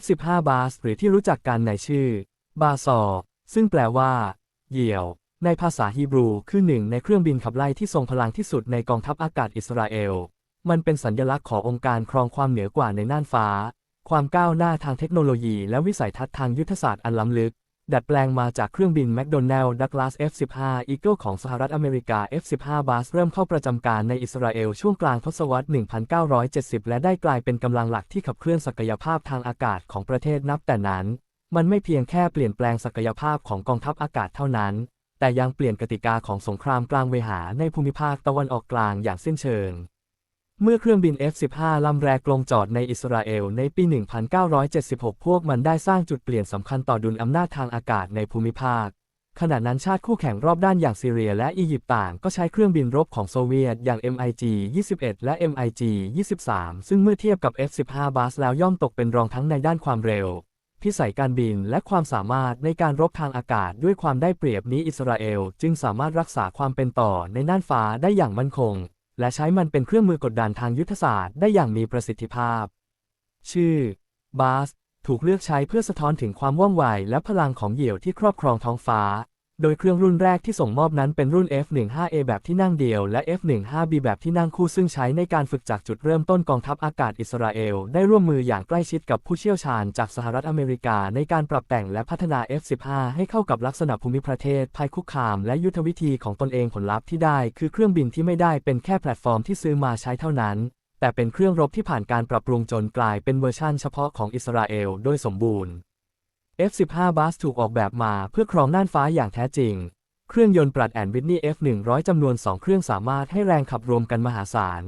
F-15 บาสหรือที่รู้จักกันในชื่อ บาซอ ซึ่งแปลว่า เหยี่ยว ในภาษาฮีบรูคือหนึ่งในเครื่องบินขับไล่ที่ทรงพลังที่สุดในกองทัพอากาศอิสราเอล มันเป็นสัญลักษณ์ขององค์การครองความเหนือกว่าในน่านฟ้า ความก้าวหน้าทางเทคโนโลยีและวิสัยทัศน์ทางยุทธศาสตร์อันล้ำลึก ดัดแปลงมาจากเครื่องบินแมคโดนัลด์ดักลาส F-15 Eagle ของสหรัฐอเมริกา F-15 บาสเริ่มเข้าประจำการในอิสราเอลช่วงกลางทศวรรษ 1970 และได้กลายเป็นกำลังหลักที่ขับเคลื่อนศักยภาพทางอากาศของประเทศนับแต่นั้น มันไม่เพียงแค่เปลี่ยนแปลงศักยภาพของกองทัพอากาศเท่านั้น แต่ยังเปลี่ยนกติกาของสงครามกลางเวหาในภูมิภาคตะวันออกกลางอย่างสิ้นเชิง เมื่อเครื่องบิน F-15 ลำแรกลงจอดในอิสราเอลในปี 1976 พวกมันได้สร้างจุดเปลี่ยนสำคัญต่อดุลอำนาจทางอากาศในภูมิภาค ขณะนั้นชาติคู่แข่งรอบด้านอย่างซีเรียและอียิปต์ต่างก็ใช้เครื่องบินรบของโซเวียตอย่าง MiG-21 และ MiG-23 ซึ่งเมื่อเทียบกับ F-15 บาสแล้วย่อมตกเป็นรองทั้งในด้านความเร็ว พิสัยการบินและความสามารถในการรบทางอากาศด้วยความได้เปรียบนี้อิสราเอล จึงสามารถรักษาความเป็นต่อในน่านฟ้าได้อย่างมั่นคง และใช้มันเป็นเครื่องมือกดดันทางยุทธศาสตร์ได้อย่างมีประสิทธิภาพ ชื่อบาสถูกเลือกใช้เพื่อสะท้อนถึงความว่องไวและพลังของเหยี่ยวที่ครอบครองท้องฟ้า โดยเครื่องรุ่นแรกที่ส่งมอบนั้นเป็นรุ่น F-15A แบบที่นั่งเดียว และ F-15B แบบที่นั่งคู่ซึ่งใช้ในการฝึกจากจุดเริ่มต้นกองทัพอากาศอิสราเอล ได้ร่วมมืออย่างใกล้ชิดกับผู้เชี่ยวชาญจากสหรัฐอเมริกา ในการปรับแต่งและพัฒนา F-15 ให้เข้ากับลักษณะภูมิประเทศ ภัยคุกคาม และยุทธวิธีของตนเองผลลัพธ์ที่ได้ คือเครื่องบินที่ไม่ได้เป็นแค่แพลตฟอร์มที่ซื้อมาใช้เท่านั้น แต่เป็นเครื่องรบที่ผ่านการปรับปรุงจนกลายเป็นเวอร์ชั่นเฉพาะของอิสราเอลโดยสมบูรณ์ F-15 บาสถูกออกแบบมาเพื่อครองน่านฟ้าอย่างแท้จริง เครื่องยนต์ปรัดแอนวิทนี่ F100 จำนวน 2 เครื่องสามารถให้แรงขับรวมกันมหาศาล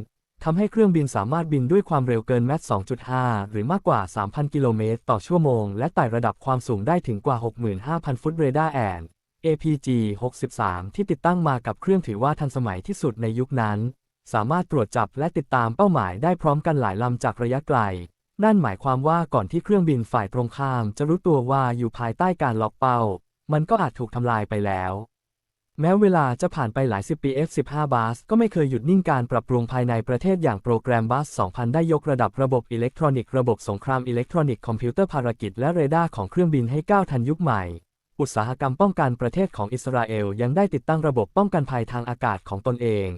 ทำให้เครื่องบินสามารถบินด้วยความเร็วเกินแมท2.5 หรือมากกว่า 3,000 กิโลเมตรต่อชั่วโมง และไต่ระดับความสูงได้ถึงกว่า 65,000 ฟุตเรดาร์แอน APG 63 ที่ติดตั้งมากับเครื่องถือว่าทันสมัยที่สุดในยุคนั้น สามารถตรวจจับและติดตามเป้าหมายได้พร้อมกันหลายลำจากระยะไกล นั่นหมายความว่าก่อนที่เครื่องบินฝ่ายตรงข้ามจะรู้ตัวว่าอยู่ภายใต้การล็อกเป้า มันก็อาจถูกทำลายไปแล้ว แม้เวลาจะผ่านไปหลายสิบปี F-15 บาสก็ไม่เคยหยุดนิ่งการปรับปรุงภายในประเทศอย่างโปรแกรมบาส2000 ได้ยกระดับระบบอิเล็กทรอนิกส์ระบบสงครามอิเล็กทรอนิกส์คอมพิวเตอร์ภารกิจและเรดาร์ของเครื่องบินให้ก้าวทันยุคใหม่อุตสาหกรรมป้องกันประเทศของอิสราเอลยังได้ติดตั้งระบบป้องกันภัยทางอากาศของตนเอง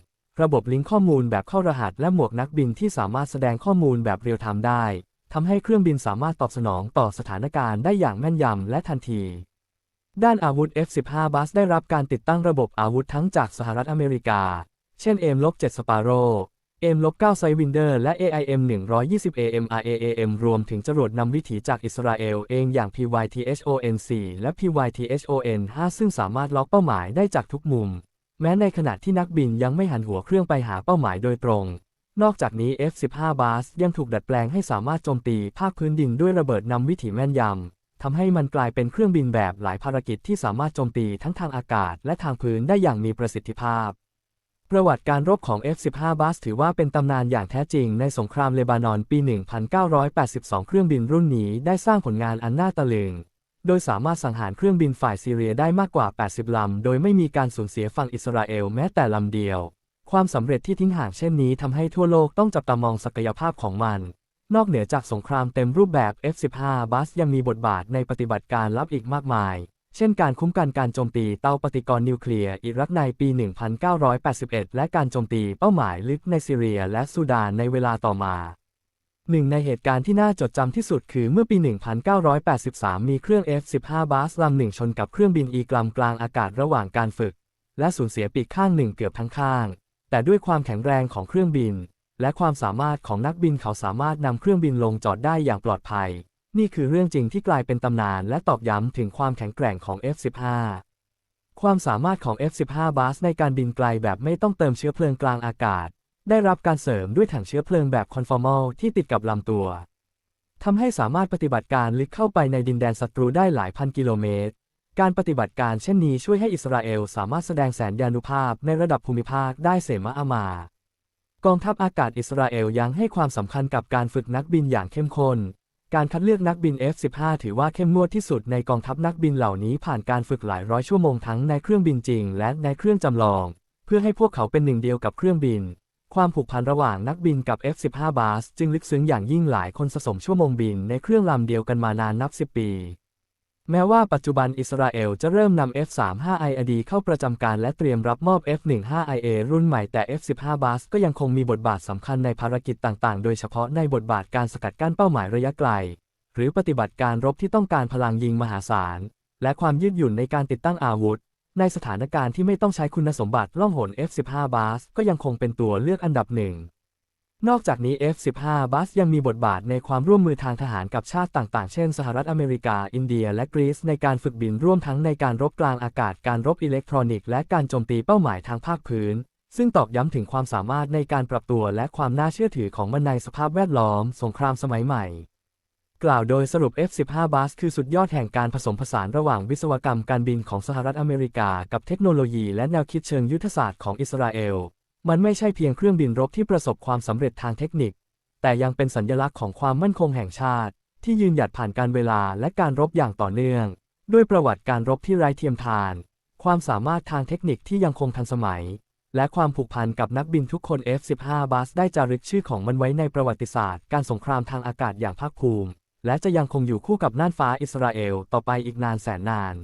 ระบบลิงก์ข้อมูลแบบเข้ารหัสและหมวกนักบินที่สามารถแสดงข้อมูลแบบเรียลไทม์ได้ ทำให้เครื่องบินสามารถตอบสนองต่อสถานการณ์ได้อย่างแม่นยำและทันที ด้านอาวุธ F-15 บัสได้รับการติดตั้งระบบอาวุธทั้งจากสหรัฐอเมริกา เช่น M-7 Sparrow M-9 Sidewinder และ AIM 120 AMRAAM รวมถึงจรวดนำวิถีจากอิสราเอลเองอย่าง PYTHON-4 และ PYTHON-5 ซึ่งสามารถล็อกเป้าหมายได้จากทุกมุม แม้ในขณะที่นักบินยังไม่หันหัวเครื่องไปหาเป้าหมายโดยตรง นอกจากนี้ F-15 บาสยังถูกดัดแปลงให้สามารถโจมตีภาคพื้นดินด้วยระเบิดนำวิถีแม่นยำทำให้มันกลายเป็นเครื่องบินแบบหลายภารกิจที่สามารถโจมตีทั้งทางอากาศและทางพื้นได้อย่างมีประสิทธิภาพ ประวัติการรบของ F-15 บาสถือว่าเป็นตำนานอย่างแท้จริงในสงครามเลบานอนปี 1982 เครื่องบินรุ่นนี้ได้สร้างผลงานอันน่าตะลึงโดยสามารถสังหารเครื่องบินฝ่ายซีเรียได้มากกว่า 80 ลำ โดยไม่มีการสูญเสียฝั่งอิสราเอลแม้แต่ลำเดียว ความสำเร็จที่ทิ้งห่างเช่นนี้ทำให้ทั่วโลกต้องจับตามองศักยภาพของมัน นอกเหนือจากสงครามเต็มรูปแบบ F-15 บัสยังมีบทบาทในปฏิบัติการลับอีกมากมาย เช่นการคุ้มกันการโจมตีเตาปฏิกรณ์นิวเคลียร์อิรักในปี 1981 และการโจมตีเป้าหมายลึกในซีเรียและซูดานในเวลาต่อมาหนึ่งในเหตุการณ์ที่น่าจดจำที่สุดคือเมื่อปี 1983 มีเครื่อง F-15 บาสลำหนึ่งชนกับเครื่องบินอีกลำกลางอากาศระหว่างการฝึก และสูญเสียปีกข้างหนึ่งเกือบทั้งข้าง แต่ด้วยความแข็งแรงของเครื่องบิน และความสามารถของนักบินเขาสามารถนำเครื่องบินลงจอดได้อย่างปลอดภัย นี่คือเรื่องจริงที่กลายเป็นตำนานและตอกย้ำถึงความแข็งแกร่งของ F-15 ความสามารถของ F-15 บาสในการบินไกลแบบไม่ต้องเติมเชื้อเพลิงกลางอากาศ ได้รับการเสริมด้วยถังเชื้อเพลิงแบบคอนฟอร์มอลที่ติดกับลำตัวทำให้สามารถปฏิบัติการลึกเข้าไปในดินแดนศัตรูได้หลายพันกิโลเมตร การปฏิบัติการเช่นนี้ช่วยให้อิสราเอลสามารถแสดงแสนยานุภาพในระดับภูมิภาคได้เสมาอามากองทัพอากาศอิสราเอลยังให้ความสำคัญกับการฝึกนักบินอย่างเข้มข้น การคัดเลือกนักบิน F-15 ถือว่าเข้มงวดที่สุดในกองทัพนักบินเหล่านี้ผ่านการฝึกหลายร้อยชั่วโมงทั้งในเครื่องบินจริงและในเครื่องจำลอง เพื่อให้พวกเขาเป็นหนึ่งเดียวกับเครื่องบิน ความผูกพันระหว่างนักบินกับ F-15 บาสจึงลึกซึ้งอย่างยิ่งหลายคนสะสมชั่วโมงบินในเครื่องลำเดียวกันมานานนับ10ปี แม้ว่าปัจจุบันอิสราเอลจะเริ่มนำ F-35IAD เข้าประจำการและเตรียมรับมอบ F-15IA รุ่นใหม่แต่ F-15 บาสก็ยังคงมีบทบาทสำคัญในภารกิจต่างๆ โดยเฉพาะในบทบาทการสกัดกั้นเป้าหมายระยะไกล หรือปฏิบัติการรบที่ต้องการพลังยิงมหาศาล และความยืดหยุ่นในการติดตั้งอาวุธ ในสถานการณ์ที่ไม่ต้องใช้คุณสมบัติล่องหน F-15 บาสก็ยังคงเป็นตัวเลือกอันดับหนึ่ง นอกจากนี้ F-15 บัสยังมีบทบาทในความร่วมมือทางทหารกับชาติต่างๆ เช่น สหรัฐอเมริกา อินเดีย และกรีซในการฝึกบินร่วมทั้งในการรบกลางอากาศ การรบอิเล็กทรอนิกส์ และการโจมตีเป้าหมายทางภาคพื้น ซึ่งตอกย้ำถึงความสามารถในการปรับตัวและความน่าเชื่อถือของมันในสภาพแวดล้อม สงครามสมัยใหม่ กล่าวโดยสรุป F-15 บัสคือสุดยอดแห่งการผสมผสานระหว่างวิศวกรรมการบินของสหรัฐอเมริกา กับเทคโนโลยี และแนวคิดเชิงยุทธศาสตร์ของอิสราเอล มันไม่ใช่เพียงเครื่องบินรบที่ประสบความสำเร็จทางเทคนิค แต่ยังเป็นสัญลักษณ์ของความมั่นคงแห่งชาติ ที่ยืนหยัดผ่านการเวลาและการรบอย่างต่อเนื่อง ด้วยประวัติการรบที่ไร้เทียมทาน ความสามารถทางเทคนิคที่ยังคงทันสมัย และความผูกพันกับนักบินทุกคน F-15 บัสได้จารึกชื่อของมันไว้ในประวัติศาสตร์ การสงครามทางอากาศอย่างภาคภูมิ และจะยังคงอยู่คู่กับน่านฟ้าอิสราเอลต่อไปอีกนานแสนนาน